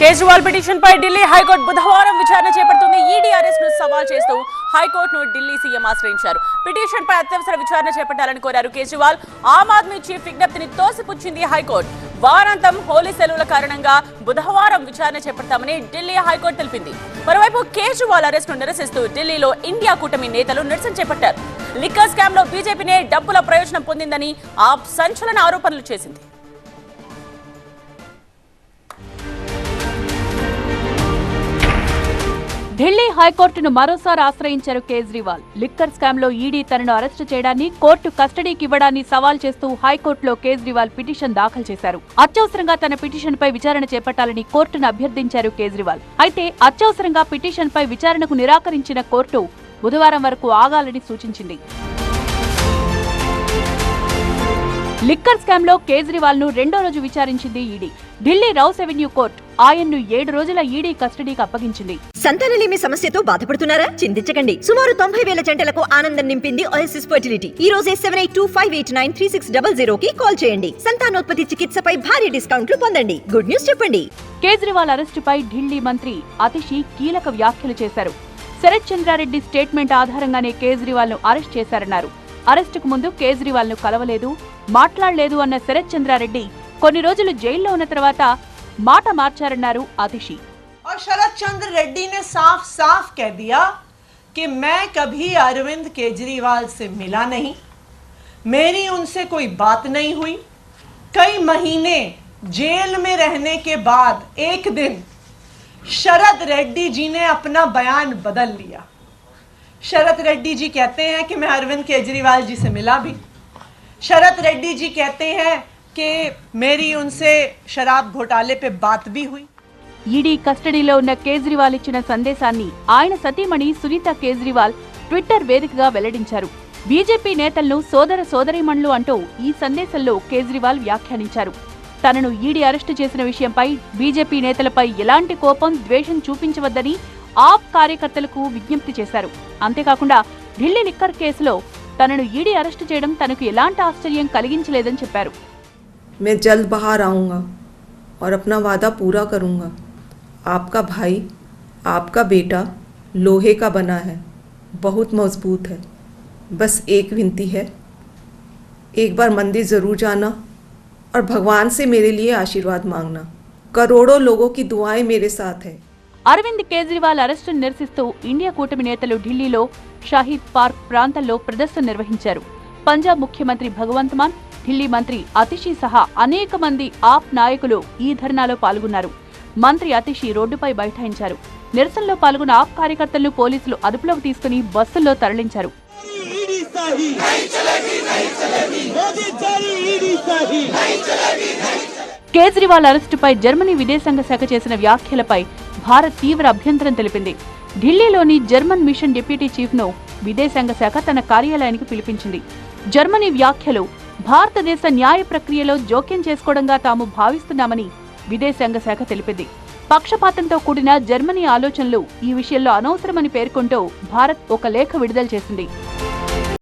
Kejriwal petition పై Delhi high court బుధవారం విచారణ చేపడుతుంది. ఈడీ అరెస్ట్ను సవాల్ చేస్తూ హైకోర్టును ఢిల్లీ సీఎం ఆశ్రయించారు. పిటిషన్ పై అత్యవసర విచారణ చేపట్టాలని కోరారు కేజ్రీవాల్. ఆమ్ ఆద్మీ చీఫ్ విజ్ఞప్తిని తోసిపుచ్చింది హైకోర్టు. వారాంతం హోలీ సెలవుల కారణంగా బుధవారం విచారణ చేపడతామని ఢిల్లీ హైకోర్టు తెలిపింది. మరోవైపు కేజ్రీవాల్ అరెస్ట్ను నిరసిస్తూ ఢిల్లీలో ఇండియా కూటమి నేతలు నిరసన చేపట్టారు. లిక్కర్ స్కామ్లో బీజేపీనే డబ్బుల ప్రయోజనం పొందిందని ఆ సంచలన ఆరోపణలు చేసింది. ఢిల్లీ హైకోర్టును మరోసారి ఆశ్రయించారు కేజ్రీవాల్. లిక్కర్ స్కామ్లో ఈడీ తనను అరెస్టు చేయడాన్ని కోర్టు కస్టడీకి ఇవ్వడాన్ని సవాల్ చేస్తూ హైకోర్టులో కేజ్రీవాల్ పిటిషన్ దాఖలు చేశారు. అత్యవసరంగా తన పిటిషన్ పై విచారణ చేపట్టాలని కోర్టును అభ్యర్థించారు కేజ్రీవాల్. అయితే అత్యవసరంగా పిటిషన్ పై విచారణకు నిరాకరించిన కోర్టు బుధవారం వరకు ఆగాలని సూచించింది. లిక్కర్ స్కామ్లో కేజ్రీవాల్ను రెండో రోజు విచారించింది ED. Delhi Rouse Avenue court ఆయన్ను ఏడు రోజుల ఈడీ కస్టడీకి అప్పగించింది. సంతానలేమి సమస్యతో బాధపడుతున్నారా? చింతించకండి. సుమారు తొంభై వేల జంటలకు ఆనందం నింపింది ఓఎస్ఎస్ ఫర్టిలిటీ ఈ రోజే seven eight two five eight nine three six double zero కి కాల్ చేయండి. సంతానోత్పత్తి చికిత్సపై భారీ డిస్కౌంట్లు పొందండి. గుడ్ న్యూస్ చెప్పండి. కేజ్రీవాల్ అరెస్టుపై ఢిల్లీ మంత్రి అతిషి కీలక వ్యాఖ్యలు చేశారు. శరత్ చంద్రారెడ్డి స్టేట్మెంట్ ఆధారంగానే కేజ్రీవాల్ను అరెస్ట్ చేశారన్నారు. అరెస్టుకు ముందు కేజ్రీవాల్ను కలవలేదు మాట్లాడలేదు అన్న శరత్ చంద్రారెడ్డి కొన్ని రోజులు జైల్లో ఉన్న తర్వాత మాట మార్చారన్నారు అతిషి और शरद चंद्र रेड्डी ने साफ साफ कह दिया कि मैं कभी अरविंद केजरीवाल से मिला नहीं मेरी उनसे कोई बात नहीं हुई कई महीने जेल में रहने के बाद एक दिन शरद रेड्डी जी ने अपना बयान बदल लिया शरद रेड्डी जी कहते हैं कि मैं अरविंद केजरीवाल जी से मिला भी शरद रेड्डी जी कहते हैं कि मेरी उनसे शराब घोटाले पे बात भी हुई ఈడీ కస్టడీలో ఉన్న కేజ్రీవాల్ ఇచ్చిన సందేశాన్ని ఆయన సతీమణి సునీత కేజ్రీవాల్ ట్విట్టర్ వేదికగా వెల్లడించారు బీజేపీ నేతలను సోదర సోదరీమణులు అంటూ ఈ సందేశంలో కేజ్రీవాల్ వ్యాఖ్యానించారు తనను ఈడీ అరెస్టు చేసిన విషయంపై బీజేపీ నేతలపై ఎలాంటి కోపం ద్వేషం చూపించవద్దని ఆప్ కార్యకర్తలకు విజ్ఞప్తి చేశారు అంతేకాకుండా ఢిల్లీ లిక్కర్ కేసులో తనను ఈడీ అరెస్టు చేయడం తనకు ఎలాంటి ఆశ్చర్యం కలిగించలేదని చెప్పారు मैं जल्द बाहर आऊँगा और अपना वादा पूरा करूँगा आपका भाई आपका बेटा लोहे का बना है बहुत मजबूत है बस एक विनती है एक बार मंदिर ज़रूर जाना और भगवान से मेरे लिए आशीर्वाद मांगना करोड़ों लोगों की दुआएं मेरे साथ है అరవింద్ కేజ్రీవాల్ అరెస్టును నిరసిస్తూ ఇండియా కూటమి నేతలు ఢిల్లీలో షాహీద్ పార్క్ ప్రాంతంలో ప్రదర్శన నిర్వహించారు పంజాబ్ ముఖ్యమంత్రి భగవంత్ మాన్ ఢిల్లీ మంత్రి అతిషి సహా అనేక మంది ఆప్ నాయకులు ఈ ధర్నాలో పాల్గొన్నారు. మంత్రి అతిషి రోడ్డుపై బైఠాయించారు. నిరసనలో పాల్గొన్న ఆప్ కార్యకర్తలను పోలీసులు అదుపులోకి తీసుకుని బస్సుల్లో తరలించారు. కేజ్రీవాల్ అరెస్టుపై జర్మనీ విదేశాంగ శాఖ చేసిన వ్యాఖ్యలపై భారత్ తీవ్ర అభ్యంతరం తెలిపింది. ఢిల్లీలోని జర్మన్ మిషన్ డిప్యూటీ చీఫ్ను విదేశాంగ శాఖ తన కార్యాలయానికి పిలిపించింది. జర్మనీ వ్యాఖ్యలు భారతదేశ న్యాయ ప్రక్రియలో జోక్యం చేసుకోవడంగా తాము భావిస్తున్నామని విదేశాంగ శాఖ తెలిపింది. పక్షపాతంతో కూడిన జర్మనీ ఆలోచనలు ఈ విషయంలో అనవసరమని పేర్కొంటూ భారత్ ఒక లేఖ విడుదల చేసింది.